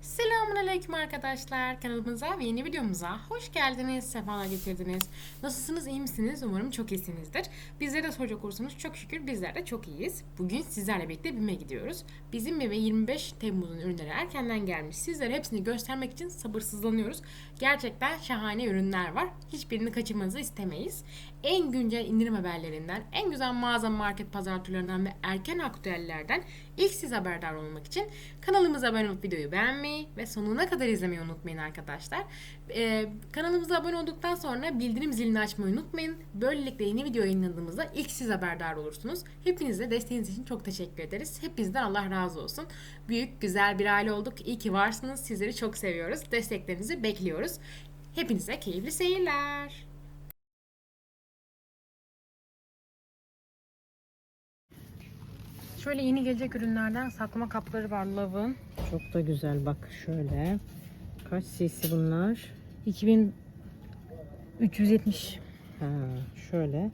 Selamünaleyküm arkadaşlar. Kanalımıza ve yeni videomuza hoş geldiniz. Sefalar getirdiniz. Nasılsınız? iyi misiniz? Umarım çok iyisinizdir. Bizlere de soracak olursanız çok şükür bizler de çok iyiyiz. Bugün sizlerle birlikte BİM'e gidiyoruz. Bizim BİM'e 25 Temmuz'un ürünleri erkenden gelmiş. Sizlere hepsini göstermek için sabırsızlanıyoruz. Gerçekten şahane ürünler var. Hiçbirini kaçırmanızı istemeyiz. En güncel indirim haberlerinden, en güzel mağaza, market, pazar turlarından ve erken aktüellerden ilk siz haberdar olmak için kanalımıza abone olup videoyu beğenmeyi ve sonuna kadar izlemeyi unutmayın arkadaşlar. Ee, kanalımıza abone olduktan sonra bildirim zilini açmayı unutmayın. Böylelikle yeni video yayınladığımızda ilk siz haberdar olursunuz. Hepinize desteğiniz için çok teşekkür ederiz. Hepinizden Allah razı olsun. Büyük, güzel bir aile olduk. İyi ki varsınız. Sizleri çok seviyoruz. Desteklerinizi bekliyoruz. Hepinize keyifli seyirler. Şöyle yeni gelecek ürünlerden saklama kapları var Love'ın. Çok da güzel bak şöyle. Kaç cc bunlar? 2370. Ha, şöyle.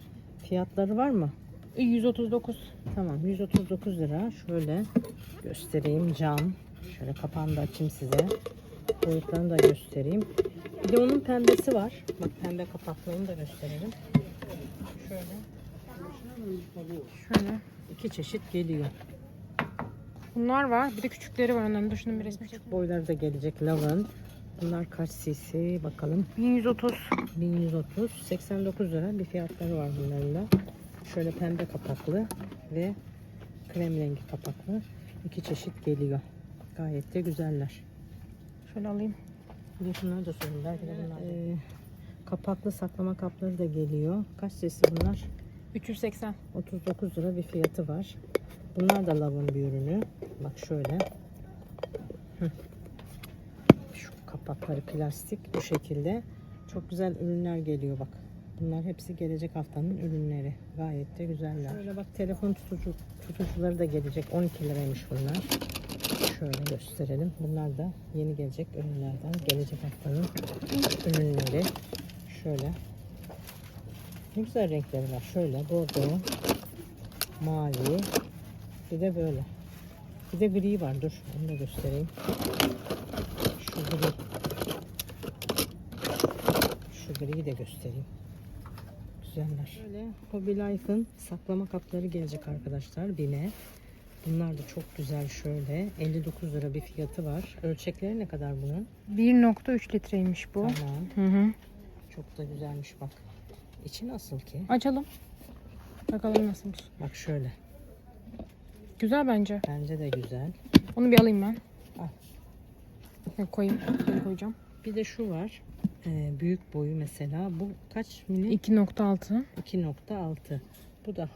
Fiyatları var mı? 139. Tamam 139 lira. Şöyle göstereyim cam. Şöyle kapağını da açayım size. Boyutlarını da göstereyim. Bir de onun pembesi var. Bak pembe kapaklarını da gösterelim. Şöyle Şöyle. İki çeşit geliyor. Bunlar var. Bir de küçükleri var. Onların da şunun bir resmi çekeyim. Boyları da gelecek lavın. Bunlar kaç cc bakalım. 1130. 1130 89 lira bir fiyatları var bunların da. Şöyle pembe kapaklı ve krem rengi kapaklı iki çeşit geliyor. Gayet de güzeller. Şöyle alayım. Bir de şunları da sorayım. Belki de bunlar. Ee, kapaklı saklama kapları da geliyor. Kaç cc bunlar? 380. 39 lira bir fiyatı var. Bunlar da lavın bir ürünü. Bak şöyle. Şu kapakları plastik bu şekilde. Çok güzel ürünler geliyor bak. Bunlar hepsi gelecek haftanın ürünleri. Gayet de güzeller. Şöyle bak telefon tutucu, tutucuları da gelecek. 12 liraymış bunlar. Şöyle gösterelim. Bunlar da yeni gelecek ürünlerden. Gelecek haftanın ürünleri. Şöyle. Ne güzel renkleri var. Şöyle bordo, mavi, bir de böyle. Bir de gri var. Dur onu da göstereyim. Şu gri. Şu griyi de göstereyim. Güzeller. Şöyle Hobby Life'ın saklama kapları gelecek arkadaşlar. Bine. Bunlar da çok güzel şöyle. 59 lira bir fiyatı var. Ölçekleri ne kadar bunun? 1.3 litreymiş bu. Tamam. Hı hı. Çok da güzelmiş bak. İçi nasıl ki? Açalım. Bakalım nasılmış. Bak şöyle. Güzel bence. Bence de güzel. Onu bir alayım ben. Al. Şöyle koyayım. Şöyle koyacağım. Bir de şu var. Ee, büyük boyu mesela. Bu kaç mili? 2.6. 2.6. Bu da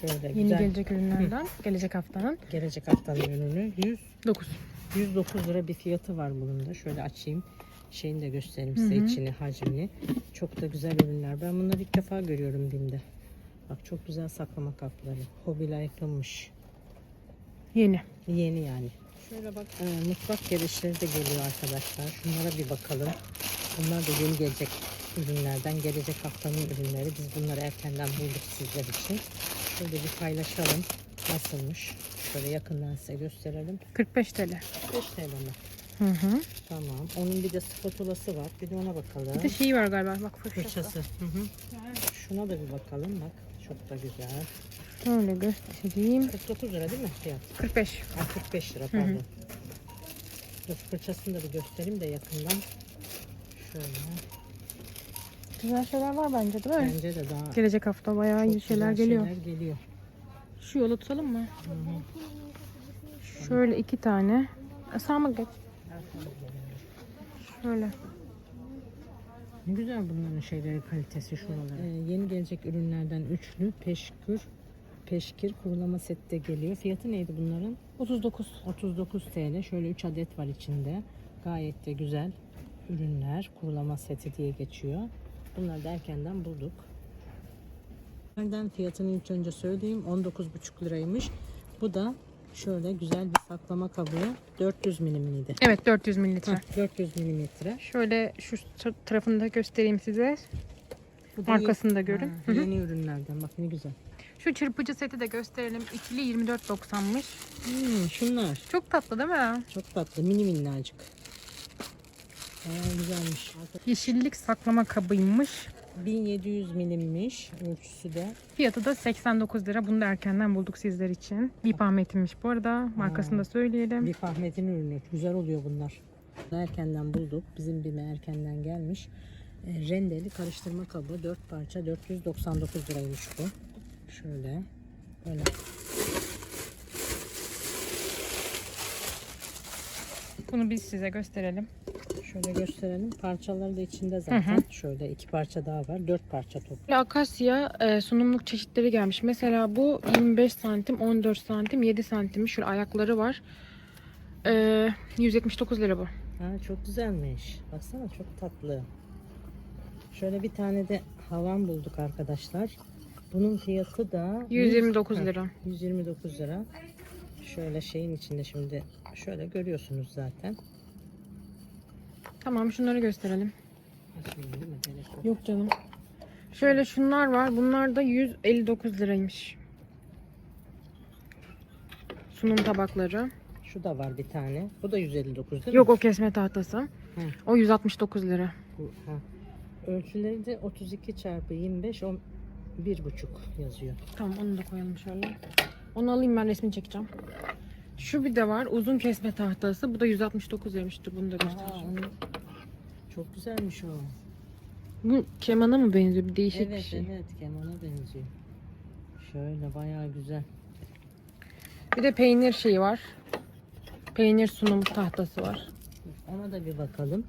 şöyle Yeni güzel. gelecek ürünlerden. Gelecek haftanın. Gelecek haftanın ürünü. 100, 9. 109 lira bir fiyatı var bunun da. Şöyle açayım. Şeyini de göstereyim size Hı hı. içini, hacmini. Çok da güzel ürünler. Ben bunları ilk defa görüyorum BİM'de. Bak çok güzel saklama kapları. Hobby Life'ınmış. Yeni. Yeni yani. Şöyle bak e, mutfak gereçleri de geliyor arkadaşlar. Şunlara bir bakalım. Bunlar da yeni gelecek ürünlerden. Gelecek haftanın ürünleri. Biz bunları erkenden bulduk sizler için. Şöyle bir paylaşalım. Nasılmış? Şöyle yakından size gösterelim. 45 TL. 5 TL mi? Hı hı. Tamam. Onun bir de spatulası var. Bir de ona bakalım. Bir de şeyi var galiba. Bak fırçası. Fırçası. Hı hı. Şuna da bir bakalım. Bak çok da güzel. Şöyle göstereyim. 49 lira değil mi fiyat? 45. Ha, 45 lira hı. pardon. Dur fırçasını da bir göstereyim de yakından. Şöyle. Güzel şeyler var bence değil mi? Bence de daha Gelecek hafta bayağı iyi şeyler geliyor. şeyler geliyor. Şu yola tutalım mı? Hı hı. Şöyle iki tane. Sağ mı geç? Şöyle. Ne güzel bunların şeyleri kalitesi şuraları. Ee, yeni gelecek ürünlerden üçlü peşkür peşkir kurulama seti de geliyor. Fiyatı neydi bunların? 39. 39 TL. Şöyle 3 adet var içinde. Gayet de güzel ürünler. Kurulama seti diye geçiyor. Bunları da erkenden bulduk. Nereden fiyatını ilk önce söyleyeyim. 19,5 liraymış. Bu da şöyle güzel bir saklama kabı. 400 milimiydi. Evet 400 mililitre. Heh, 400 milimetre. Şöyle şu tarafını da göstereyim size. Bu da Markasını da görün. Ha, Hı hı. yeni ürünlerden. Bak ne güzel. Şu Şu çırpıcı seti de gösterelim. İkili 24.90'mış. Hmm, şunlar. Çok tatlı değil mi? Çok tatlı. Mini minnacık. Aa, güzelmiş. Yeşillik saklama kabıymış. 1700 milimmiş ölçüsü de. Fiyatı da 89 lira. Bunu da erkenden bulduk sizler için. Bip Ahmet'inmiş bu arada. Markasını da söyleyelim. Bir Fahmet'in ürünü. Güzel oluyor bunlar. Erkenden bulduk. Bizim bime erkenden gelmiş. E, rendeli karıştırma kabı 4 parça 499 liraymış bu. Şöyle. Böyle. Bunu biz size gösterelim. Şöyle gösterelim. Parçaları da içinde zaten. Şöyle iki parça daha var. 4 parça toplu. Akasya e, sunumluk çeşitleri gelmiş. Mesela bu 25 santim, 14 santim, 7 santim. Şöyle ayakları var. E, 179 lira bu. Ha, çok güzelmiş. Baksana çok tatlı. Şöyle bir tane de havan bulduk arkadaşlar. Bunun fiyatı da 129 Ha, lira. 129 lira. Şöyle şeyin içinde şimdi şöyle görüyorsunuz zaten. Tamam şunları gösterelim. Yok. Canım. Şöyle şunlar var. Bunlar da 159 liraymış. Sunum tabakları. Şu da var bir tane. Bu da 159 değil Yok mi? o kesme tahtası. O 169 lira. Bu, ha. Ölçüleri de 32 çarpı 25 on bir buçuk yazıyor. Tamam onu da koyalım şöyle. Onu alayım ben resmini çekeceğim. Şu bir de var. Uzun kesme tahtası. Bu da 169 liraymış. Dur bunu da göstereceğim. Çok güzelmiş o. Bu kemana mı benziyor? Bir değişik evet bir şey. evet kemana benziyor. Şöyle bayağı güzel. Bir de peynir şeyi var. Peynir sunum tahtası var. Ona da bir bakalım.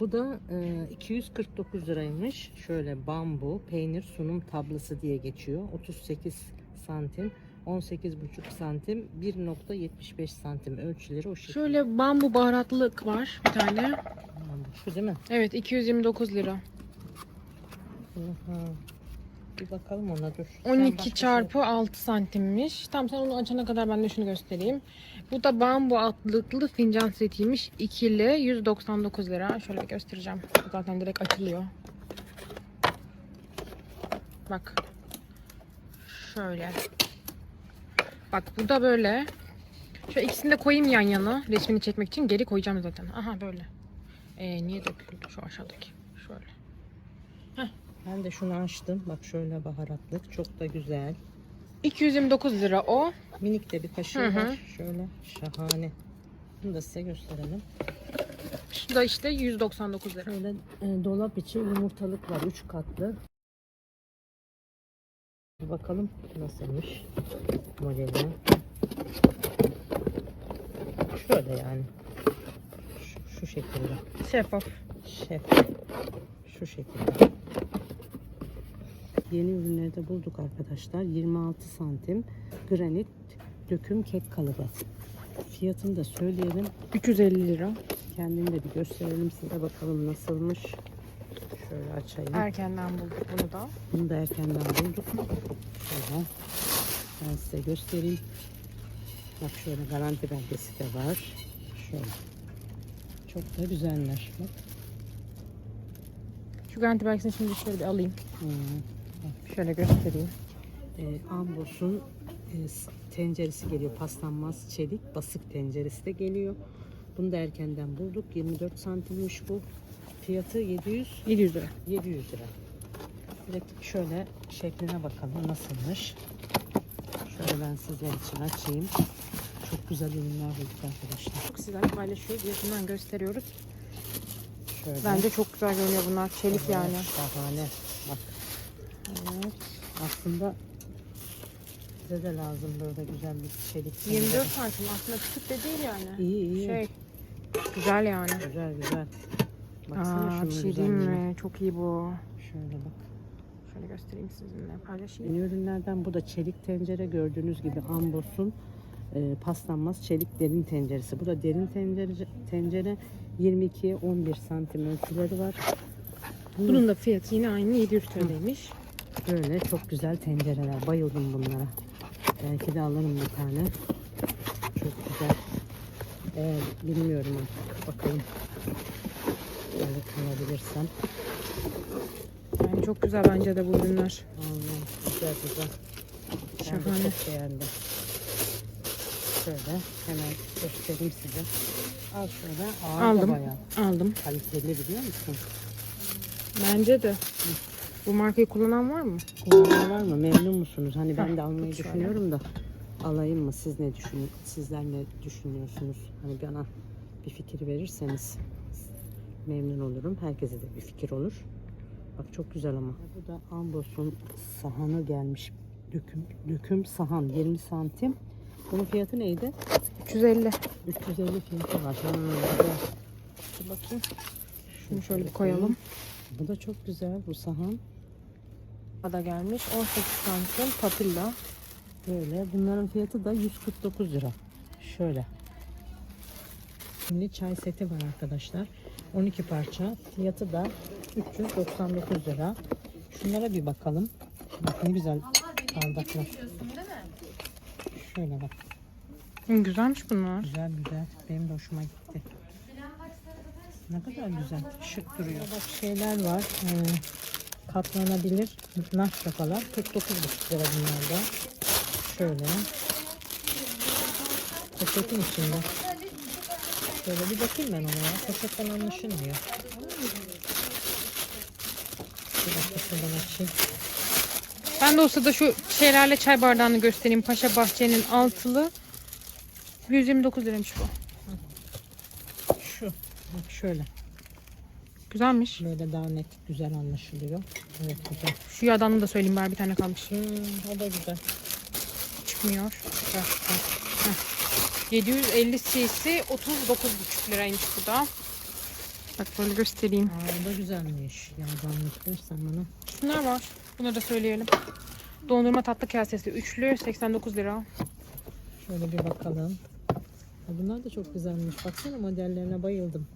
Bu da e, 249 liraymış. Şöyle bambu peynir sunum tablası diye geçiyor. 38 santim, 18,5 santim, 1.75 santim ölçüleri o şekilde. Şöyle bambu baharatlık var bir tane. Şu değil mi? Evet 229 lira. Aha. Bir bakalım ona dur. Sen başka 12 şey- çarpı 6 santimmiş. Tamam sen onu açana kadar ben de şunu göstereyim. Bu da bambu altlıklı fincan setiymiş. İkili 199 lira. Şöyle göstereceğim. Zaten direkt açılıyor. Bak. Şöyle. Bak bu da böyle. Şöyle ikisini de koyayım yan yana. Resmini çekmek için geri koyacağım zaten. Aha böyle. Ee, niye döküldü şu aşağıdaki? Şöyle. Ben de şunu açtım. Bak şöyle baharatlık. Çok da güzel. 229 lira o. Minik de bir kaşığı Hı hı. var. Şöyle şahane. Bunu da size gösterelim. Şu da işte 199 lira. Şöyle e, dolap içi yumurtalık var. 3 katlı. Bakalım nasılmış modeli. Şöyle yani. Şu, şu şekilde. Şeffaf. Şef. Şu şekilde. Yeni ürünleri de bulduk arkadaşlar. 26 santim granit döküm kek kalıbı. Fiyatını da söyleyelim. 350 lira. Kendini de bir gösterelim size bakalım nasılmış. Şöyle açayım. Erkenden bulduk bunu da. Bunu da erkenden bulduk. Şöyle ben size göstereyim. Bak şöyle garanti belgesi de var. Şöyle. Çok da güzeller. Bak. Şu garanti belgesini şimdi şöyle bir alayım. Hmm. Şöyle göstereyim. E, Ambos'un e, tenceresi geliyor. Paslanmaz çelik basık tenceresi de geliyor. Bunu da erkenden bulduk. 24 santimmiş bu. Fiyatı 700 700 lira. 700 lira. De şöyle şekline bakalım nasılmış. Şöyle ben sizler için açayım. Çok güzel ürünler bulduk arkadaşlar. Çok güzel paylaşıyoruz. Yakından gösteriyoruz. Şöyle. Bence çok güzel görünüyor bunlar. Çelik yani. Şahane. Bak Evet. aslında bize de lazım böyle güzel bir çelik. 24 tencere. santim aslında küçük de değil yani. İyi iyi. Şey. Güzel yani. Güzel güzel. Baksana Aa, şunun bir şey diyeyim güzelliğine. mi? Çok iyi bu. Şöyle bak. Şöyle göstereyim sizinle paylaşayım. Yeni ürünlerden bu da çelik tencere gördüğünüz gibi Ambos'un e, paslanmaz çelik derin tenceresi. Bu da derin tencere, tencere 22'ye 11 santim ölçüleri var. Bu Bunun da fiyatı yine aynı 700 TL'ymiş. böyle çok güzel tencereler. Bayıldım bunlara. Belki de alırım bir tane. Çok güzel. Ee, bilmiyorum artık. Bakalım. Böyle alabilirsem. Yani çok güzel bence de bu ürünler. Allah güzel güzel. Ben de Şahane. çok beğendim. Şöyle hemen göstereyim size. Al şöyle. Ağır da Aldım. bayağı Aldım. kaliteli biliyor musun? Bence de. Bu markayı kullanan var mı? Kullanan var mı? Memnun musunuz? Hani ben de almayı şöyle. düşünüyorum da alayım mı? Siz ne düşün Sizler ne düşünüyorsunuz? Hani bana bir fikir verirseniz memnun olurum. Herkese de bir fikir olur. Bak çok güzel ama. Bu da Ambos'un sahanı gelmiş. Döküm, döküm sahan 20 santim. Bunun fiyatı neydi? 350. 350 fiyatı var. Ha. Dur bakayım. Şunu şöyle bir koyalım. Bu da çok güzel bu sahan. Bu da gelmiş. 18 santim papilla. Böyle. Bunların fiyatı da 149 lira. Şöyle. Şimdi çay seti var arkadaşlar. 12 parça. Fiyatı da 399 lira. Şunlara bir bakalım. Bak ne güzel bardaklar. Şöyle bak. Güzelmiş bunlar. Güzel güzel. Benim de hoşuma gitti. Ne kadar güzel. Şık duruyor. Bak şeyler var. Ee, katlanabilir nar şakalar. 49,5 lira bunlar da. Şöyle. Poşetin içinde. Şöyle bir bakayım ben ona ya. Poşetten anlaşılmıyor. Bir dakika şuradan açayım. Ben de o sırada şu şeylerle çay bardağını göstereyim. Paşa Bahçe'nin altılı. 129 liraymış bu. Şu. Bak şöyle. Güzelmiş. Böyle daha net güzel anlaşılıyor. Evet güzel. Şu yadanı da söyleyeyim bari bir tane kalmış. Hmm, o da güzel. Çıkmıyor. Bak, bak. 750 cc 39,5 liraymış bu da. Bak böyle göstereyim. Aa, da güzelmiş. Yağdanlık versen bana. Şunlar var. Bunları da söyleyelim. Dondurma tatlı kasesi üçlü 89 lira. Şöyle bir bakalım. Ha, bunlar da çok güzelmiş. Baksana modellerine bayıldım.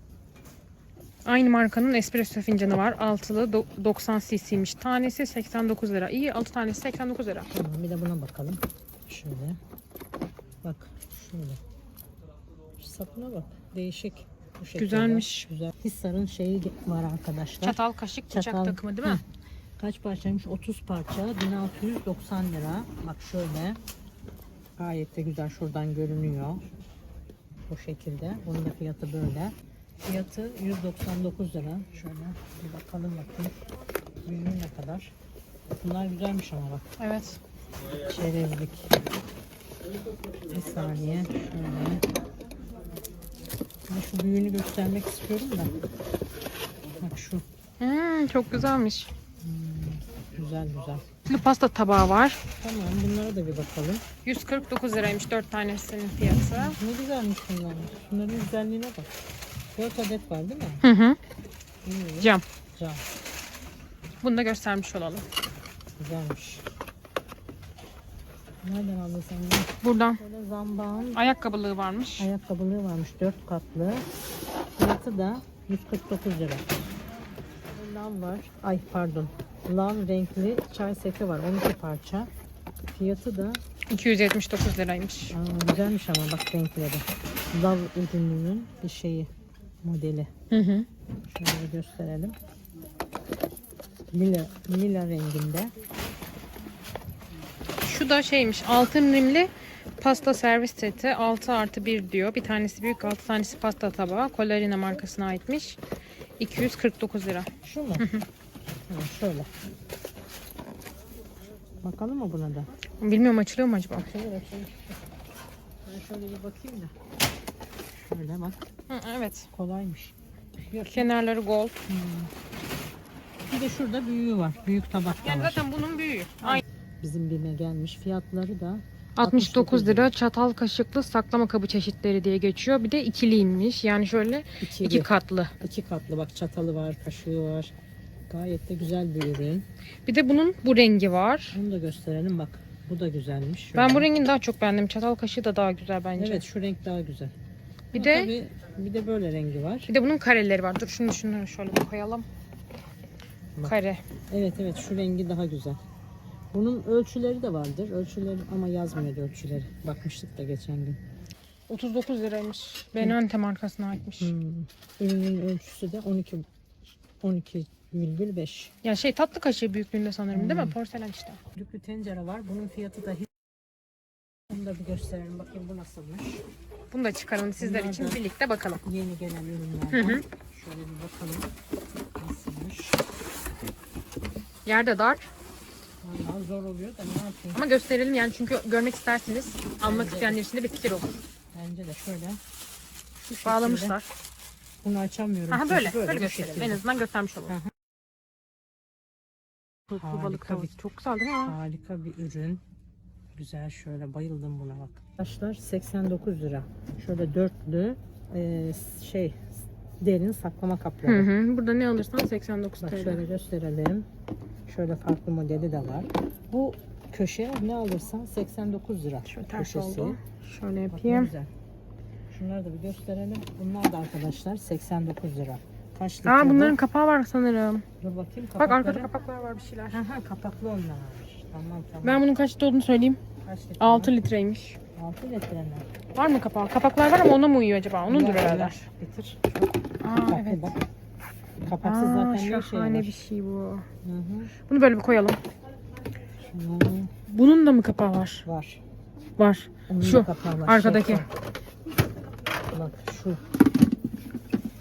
Aynı markanın espresso fincanı var. Altılı do- 90 cc'ymiş. Tanesi 89 lira. İyi 6 tanesi 89 lira. Tamam bir de buna bakalım. Şöyle. Bak şöyle. Şu sapına bak. Değişik. Bu şekilde. Güzelmiş. Güzel. Hissar'ın şeyi var arkadaşlar. Çatal, kaşık, bıçak Çatal. takımı değil mi? Heh. Kaç parçaymış? 30 parça. 1690 lira. Bak şöyle. Gayet de güzel şuradan görünüyor. Bu şekilde. Bunun da fiyatı böyle. Fiyatı 199 lira. Şöyle bir bakalım bakayım. Büyüğü ne kadar? Bunlar güzelmiş ama bak. Evet. Çerezlik. Bir saniye. Şöyle. Ben şu büyüğünü göstermek istiyorum da. Bak şu. Hmm, çok güzelmiş. Güzel güzel. Şimdi pasta tabağı var. Tamam bunlara da bir bakalım. 149 liraymış 4 tanesinin fiyatı. Ne güzelmiş bunlar. Şunların güzelliğine bak. 4 adet var değil mi? Hı hı. Cam. Cam. Bunu da göstermiş olalım. Güzelmiş. Nereden aldın sen bunu? Buradan Böyle zambağın ayakkabılığı varmış. ayakkabılığı varmış. 4 katlı. Fiyatı da 149 lira. Lav var. Ay pardon. Lav renkli çay seti var. 12 parça. Fiyatı da 279 liraymış. aa, güzelmiş ama bak renkleri. Lav ürününün bir şeyi. Modeli. Hı hı. Şöyle bir gösterelim. Lila, lila renginde. Şu da şeymiş altın rimli pasta servis seti 6 artı 1 diyor. Bir tanesi büyük 6 tanesi pasta tabağı. Collarina markasına aitmiş. 249 lira. Şu mu? ha, şöyle. Bakalım mı buna da? Bilmiyorum açılıyor mu acaba? Açılır açılır. Ben şöyle bir bakayım da. Şöyle bak. Hı, evet. Kolaymış. Yok. Kenarları gold. Bir de şurada büyüğü var. Büyük tabak da Yani var. zaten bunun büyüğü. Aynı. Bizim bime gelmiş. Fiyatları da 69 lira çatal kaşıklı saklama kabı çeşitleri diye geçiyor. Bir de ikiliymiş. Yani şöyle ikili. iki katlı. İki katlı. Bak çatalı var, kaşığı var. Gayet de güzel bir ürün. Bir de bunun bu rengi var. Bunu da gösterelim bak. Bu da güzelmiş. Ben bu Şöyle. rengini daha çok beğendim. Çatal kaşığı da daha güzel bence. Evet şu renk daha güzel. Bir Ama de tabii bir de böyle rengi var. bir de bunun kareleri var. Dur şunu şunları şöyle bir koyalım. Bak. Kare. Evet evet şu rengi daha güzel. Bunun ölçüleri de vardır. Ölçüleri ama yazmıyordu ölçüleri. Bakmıştık da geçen gün. 39 liraymış. Benante markasına aitmiş. Hmm. Ürünün ölçüsü de 12 12,5. Ya şey tatlı kaşığı büyüklüğünde sanırım değil mi? Porselen işte. Düdüklü tencere var. Bunun fiyatı da hiç... Bunu da bir gösterelim. Bakayım bu nasılmış. Bunu da çıkaralım sizler Bunlar için birlikte bakalım. Yeni gelen Hı hı. Şöyle bir bakalım. Nasılmış. Yerde dar Vallahi zor oluyor da ne yapayım. ama gösterelim yani çünkü görmek istersiniz. Almak isteyenler için de bir fikir olur. Bence de şöyle. Şu şekilde. Bağlamışlar. Bunu açamıyorum. Aha çünkü böyle, böyle, gösterelim. şekilde. En azından göstermiş olalım. Hı hı. Kutlu Harika balık tavası. bir- Çok güzel değil mi? Harika bir ürün. Güzel şöyle bayıldım buna bak. Arkadaşlar 89 lira. Şöyle dörtlü e, şey derin saklama Hı kapları. hı. Burada ne alırsan 89 Bak TL. şöyle gösterelim. Şöyle farklı modeli de var. Bu köşe ne alırsan 89 lira. Şöyle ters köşesi. oldu. Şöyle Bak ne yapayım. güzel. Şunları da bir gösterelim. Bunlar da arkadaşlar 89 lira. Kaç litre Aa bu? bunların kapağı var sanırım. Dur bakayım Bak arkada kapakları. kapaklar var bir şeyler. Aha, kapaklı onlar. Tamam tamam. Ben bunun kaç litre olduğunu söyleyeyim. Kaç litre? 6 litreymiş. 6 litre mi? Var mı kapağı? Kapaklar var ama ona mı uyuyor acaba? Onundur herhalde. ver. Getir. Aa evet. bak. Kapaksız Aa zaten ne işe şahane yarar? bir şey bu. Hı hı. Bunu böyle bir koyalım. Şunu Bunun da mı kapağı var? var. Var. Onun Şu, kapağı var. arkadaki. şeffaf. Bak şu.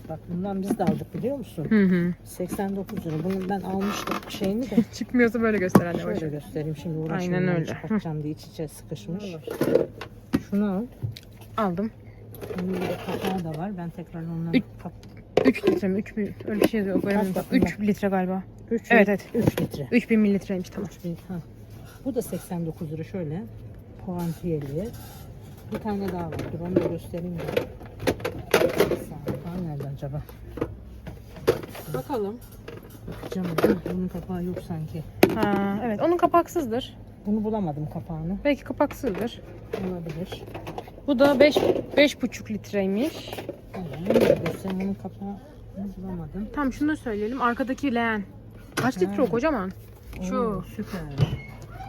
Bak bundan biz de aldık biliyor musun? Hı hı. 89 lira. Bunu ben almıştım şeyini de. Çıkmıyorsa böyle göster anne. Şöyle boş. göstereyim şimdi uğraşmayayım. Aynen öyle. Çıkartacağım diye iç içe sıkışmış. Şunu al. Aldım. Bunun bir de kapağı da var. Ben tekrar ondan Üç- kap 3 litre mi? 3 mü? Öyle bir şey yok. Kaç bakayım 3 litre galiba. 3 Evet, evet. 3 litre. 3000 mililitreymiş tamam. 3000 ha. Bu da 89 lira şöyle. Puantiyeli. Bir tane daha var. Dur onu da göstereyim de. Kapağı nerede acaba? Bakalım. Bakacağım. Bunun kapağı yok sanki. Ha, evet onun kapaksızdır. Bunu bulamadım kapağını. Belki kapaksızdır. Olabilir. Bu da 5 5,5 litreymiş. Tamam. Bunun kapağını bulamadım. Tamam şunu da söyleyelim. Arkadaki leğen. Kaç litre o kocaman? Şu. Oo, süper.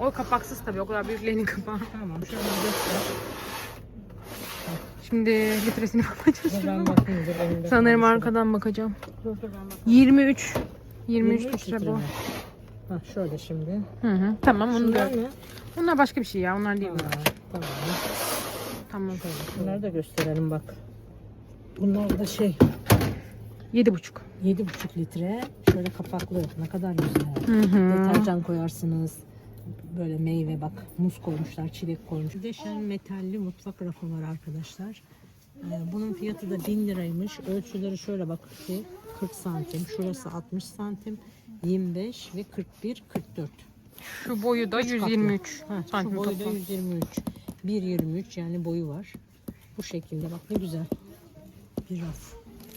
O kapaksız tabii. O kadar büyük leğenin kapağı. Tamam şöyle göster. Şimdi litresini çalışıyorum. ben bakayım. Dur, elimde Sanırım kalmış. arkadan bakacağım. Dur dur ben bakayım. 23. 23 litre litre bu. mi? Ha şöyle şimdi. Hı hı. Tamam onu Şunlar da. ne? Bunlar başka bir şey ya. Onlar değil Ha, bunlar. tamam. Tamam. Bunları da gösterelim bak. Bunlar da şey 7,5. 7,5 litre şöyle kapaklı ne kadar güzel. Hı hı. Deterjan koyarsınız. Böyle meyve bak muz koymuşlar, çilek koymuşlar. Deşen metalli mutfak rafı var arkadaşlar. Ee, bunun fiyatı da 1000 liraymış. Ölçüleri şöyle bak ki 40 santim, şurası 60 santim, 25 ve 41, 44. Şu boyu da Üç katlı. 123 Ha, santim şu boyu da toplam. 123. 1.23 yani boyu var. Bu şekilde bak ne güzel. Bir raf.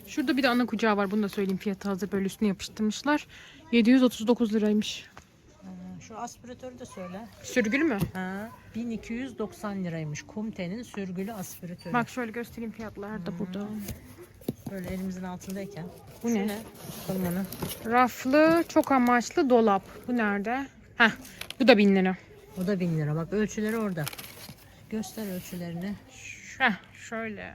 Şurada bir de ana kucağı var. Bunu da söyleyeyim. Fiyatı hazır böyle üstüne yapıştırmışlar. 739 liraymış. Ee, Şu aspiratörü de söyle. Sürgülü mü? Ha, 1290 liraymış. Kumte'nin sürgülü aspiratörü. Bak şöyle göstereyim fiyatlar da burada. böyle elimizin altındayken. Bu Şu ne? Bakalım onu. Raflı çok amaçlı dolap. Bu nerede? Heh, bu da 1000 lira. O da 1000 lira. Bak ölçüleri orada. Göster ölçülerini. Heh, şöyle.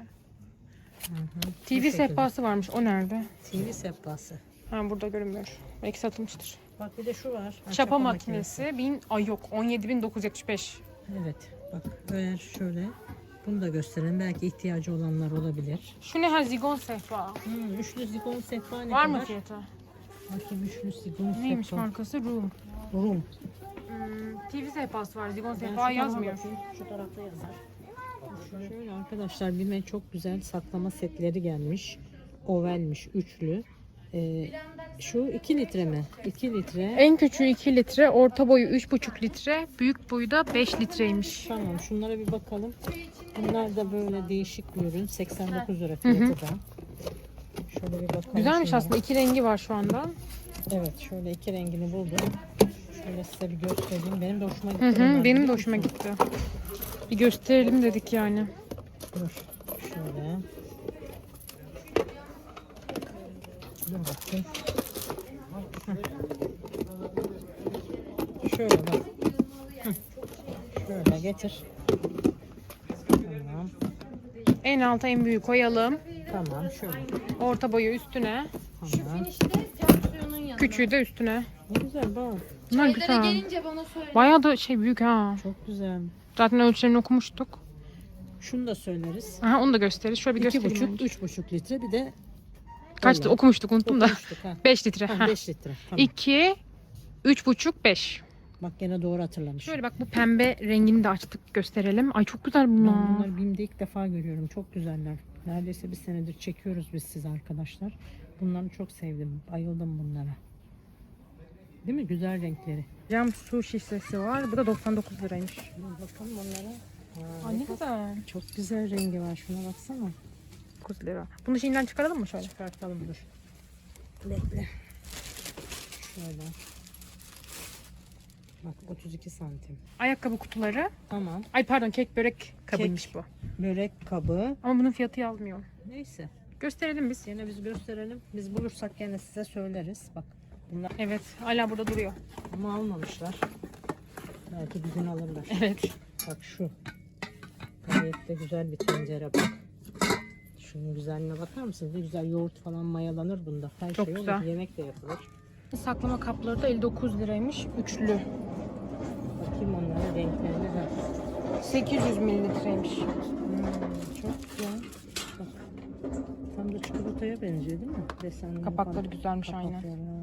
Hı hı. TV sehpası varmış. O nerede? TV sehpası. Ha burada görünmüyor. Belki satılmıştır. Bak bir de şu var. Ha, Şapa makinesi 1000 ay yok 17975. Evet. Bak böyle şöyle. Bunu da gösterelim. Belki ihtiyacı olanlar olabilir. Şu ne ha zigon sehpa. Hmm, üçlü zigon sehpa ne Var kadar? mı fiyatı? Bakayım üçlü zigon Neymiş sehpa. markası? Room. Rum. Hmm, TV sehpası var. Zigon sehpa yazmıyor. bakayım, Şu tarafta yazar. Şöyle arkadaşlar BİM'e çok güzel saklama setleri gelmiş. Ovalmiş üçlü. Ee, şu 2 litre mi? 2 litre. En küçüğü 2 litre, orta boyu 3,5 litre, büyük boyu da 5 litreymiş. Tamam şunlara bir bakalım. Bunlar da böyle değişik bir ürün. 89 lira fiyatı da. Şöyle bir bakalım. Güzelmiş şunlara. aslında. iki rengi var şu anda. Evet şöyle iki rengini buldum. Şöyle size bir göstereyim. Benim de hoşuma gitti. Hı hı, benim de hoşuma gitti. Bir gösterelim dedik yani. Dur. Şöyle. Dur bakayım. Heh. Şöyle bak. Şöyle getir. Tamam. En alta en büyüğü koyalım. Tamam şöyle. Orta boyu üstüne. Tamam. Küçüğü de üstüne. Ne güzel bak. Bunlar güzel. gelince bana söyle. Bayağı da şey büyük ha. Çok güzel. Zaten ölçülerini okumuştuk. Şunu da söyleriz. Aha onu da gösteririz. Şöyle bir İki göstereyim. buçuk, önce. üç buçuk litre bir de Kaçtı okumuştuk unuttum da. okumuştuk ha. 5 litre. Ha, Ha. beş litre. Tamam. 2 3,5 5. Bak gene doğru hatırlamışım. Şöyle bak bu pembe rengini de açtık gösterelim. Ay çok güzel Ben bunlar. bunları BİM'de ilk defa görüyorum. Çok güzeller. Neredeyse bir senedir çekiyoruz biz size arkadaşlar. Bunları çok sevdim. Bayıldım bunlara. Değil mi? Güzel renkleri. Cam su şişesi var. Bu da 99 liraymış. Bakalım onlara. Ha, Ay ne güzel. çok güzel rengi var. Şuna baksana. 9 lira. Bunu şimdiden çıkaralım mı şöyle? Çıkartalım dur. Bekle. Şöyle. Bak 32 santim. Ayakkabı kutuları. Tamam. Ay pardon kek börek kabıymış bu. Börek kabı. Ama bunun fiyatı yazmıyor. Neyse. Gösterelim biz. Gene biz gösterelim. Biz bulursak gene size söyleriz. Bak bunlar Evet hala burada duruyor. ama almamışlar. Belki bir gün alırlar. Evet. Bak şu. Gayet de güzel bir tencere bak. Şunun güzelliğine bakar mısınız? Ne güzel yoğurt falan mayalanır bunda. Her Çok şey olur. güzel. Yemek de yapılır. Saklama kapları da 59 liraymış. Üçlü. Bakayım onların renklerine de. 800 mililitreymiş. Hmm, çok güzel. Bak. Tam da çikolataya benziyor değil mi? Desenleri Kapakları güzelmiş aynen. Kapakları.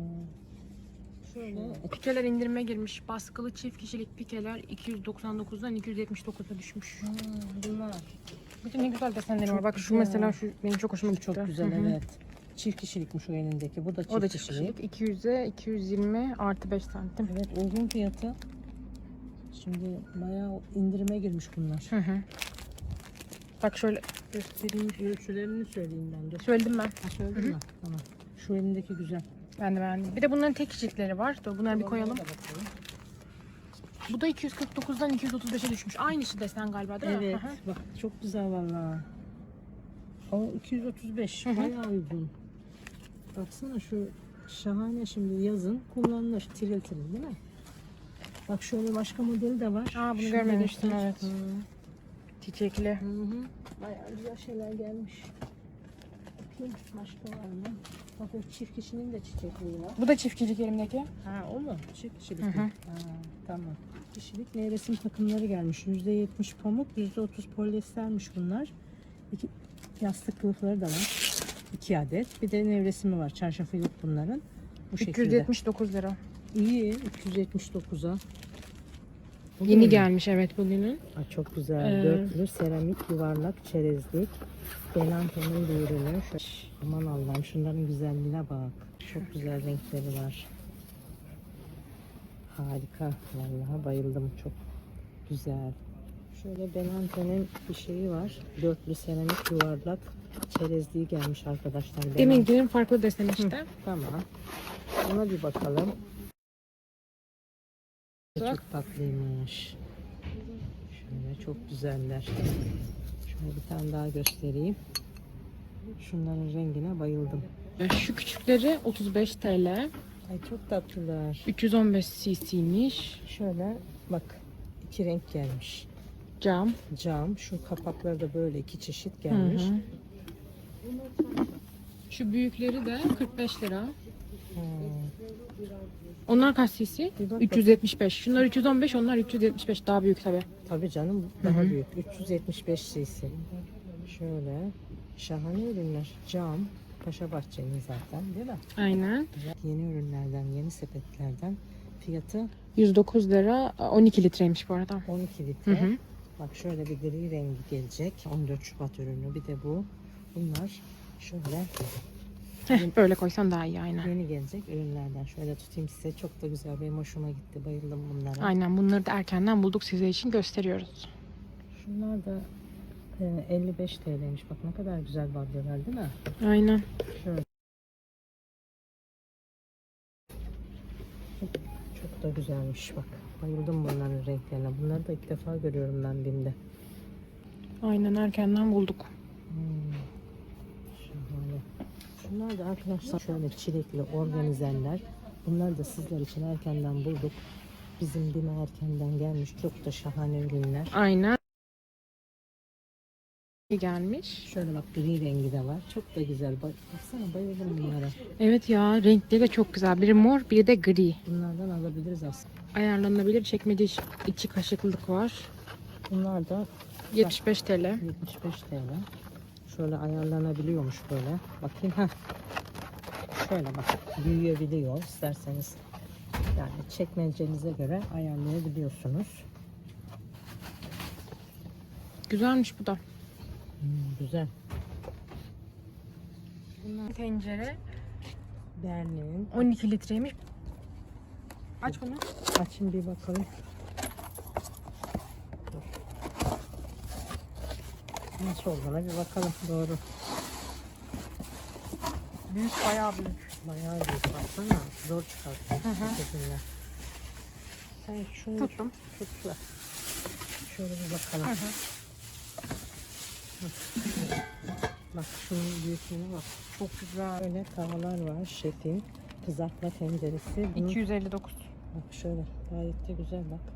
Şöyle Pikeler indirime girmiş. Baskılı çift kişilik pikeler 299'dan 279'a düşmüş. Ha, bunlar. Bir de ne güzel desenleri var. Bak şu güzel. mesela şu benim çok hoşuma gitti. Çok güzel Hı hı. evet. Çift kişilikmiş o elindeki. Bu da çift O da çift kişilik. kişilik. 200'e 220 artı 5 santim. Evet uygun fiyatı. Şimdi bayağı indirime girmiş bunlar. Hı hı. Bak şöyle göstereyim. Ölçülerini söyleyeyim ben de. Söyledim ben. Ha, söyledin mi? Tamam. Şu elindeki güzel. Ben de beğendim. Bir de bunların tek kişilikleri var. Dur bunları bir koyalım. Bu da 249'dan 235'e düşmüş. Aynı şey desen galiba değil mi? Evet. Bak çok güzel valla. O 235. Hı hı. Bayağı uygun. Baksana şu şahane şimdi yazın kullanılır. Tiril tiril değil mi? Bak şöyle başka modeli de var. Aa, bunu Şunu görmemiştim, evet. Hı. Çiçekli. Hı hı. Bayağı güzel şeyler gelmiş. Bakayım başka var mı? Bak o çift kişinin de çiçekliği var. Bu da çiftçilik elimdeki. Ha o mu? Çift kişilik Hı hı. Ha, tamam. Kişilik nevresim takımları gelmiş. %70 pamuk, %30 polyestermiş bunlar. İki, yastık kılıfları da var. 2 adet. Bir de nevresimi var. Çarşafı yok bunların. Bu şekilde. 279 lira. İyi. 379'a. Bu Yeni gelmiş evet bugünün. Ay, çok güzel. Ee, Dörtlü seramik yuvarlak çerezlik. Ürünü. Şu- Aman Allah'ım şunların güzelliğine bak. Çok güzel renkleri var. Harika. Vallahi bayıldım. Çok güzel. Şöyle Benante'nin bir şeyi var. Dörtlü seramik yuvarlak çerezliği gelmiş arkadaşlar. Benante. Deminkinin farklı desen işte. Tamam. Buna bir bakalım. Çok tatlıymış. Şöyle çok güzeller. Bir tane daha göstereyim. Şunların rengine bayıldım. Şu küçükleri 35 TL. Ay çok tatlılar. 315 cc'miş. Şöyle bak iki renk gelmiş. Cam. Cam. Şu kapakları da böyle iki çeşit Hı gelmiş. hı. Şu büyükleri de 45 lira. Hmm. Onlar kaç cc? Bir bak 375. Şunlar 315, onlar 375. Daha büyük tabi. Tabii canım daha büyük. 375 cc. Şöyle şahane ürünler. Cam. Paşa Bahçe'nin zaten değil mi? Aynen. Yeni ürünlerden, yeni sepetlerden fiyatı 109 lira. 12 litreymiş bu arada. 12 Hı litre. hı. Bak şöyle bir gri rengi gelecek. 14 Şubat ürünü. Bir de bu. Bunlar şöyle Heh, böyle koysan daha iyi aynen. yeni gelecek ürünlerden. Şöyle tutayım size. Çok da güzel. Benim hoşuma gitti. Bayıldım bunlara. Aynen bunları da erkenden bulduk size için gösteriyoruz. Şunlar da e, 55 TL'ymiş. Bak ne kadar güzel badyeler değil mi? Aynen. Şöyle. Çok, da güzelmiş bak. Bayıldım bunların renklerine. Bunları da ilk defa görüyorum ben BİM'de. Aynen erkenden bulduk. Hmm. Şunlar da arkadaşlar şöyle çilekli organizerler. Bunları da sizler için erkenden bulduk. Bizim BİM'e erkenden gelmiş. Çok da şahane ürünler. Aynen. gelmiş. Şöyle bak gri rengi de var. Çok da güzel. Bak, baksana bayıldım bunlara. Evet ya renkleri de çok güzel. Biri mor biri de gri. Bunlardan alabiliriz aslında. Ayarlanabilir çekmece iç- içi kaşıklık var. Bunlar da 75 TL. 75 TL. Şöyle ayarlanabiliyormuş böyle. Bakayım ha. Şöyle bak büyüyebiliyor isterseniz. Yani çekmecenize göre ayarlayabiliyorsunuz. Güzelmiş bu da. Hmm, güzel. Tencere Berlin. 12 litreymiş. Aç bunu. Açın bir bakalım. Nasıl olduğuna bir bakalım. Doğru. Büyük bayağı büyük. Bayağı büyük baksana. Zor çıkarttım. Sen şunu Tuttum. tut da. Şöyle bir bakalım. Hı hı. Bak şunun büyüklüğüne bak. Çok güzel. Böyle tavalar var. Şefin kızartma tenceresi. Bunun, 259. bak şöyle gayet de güzel bak.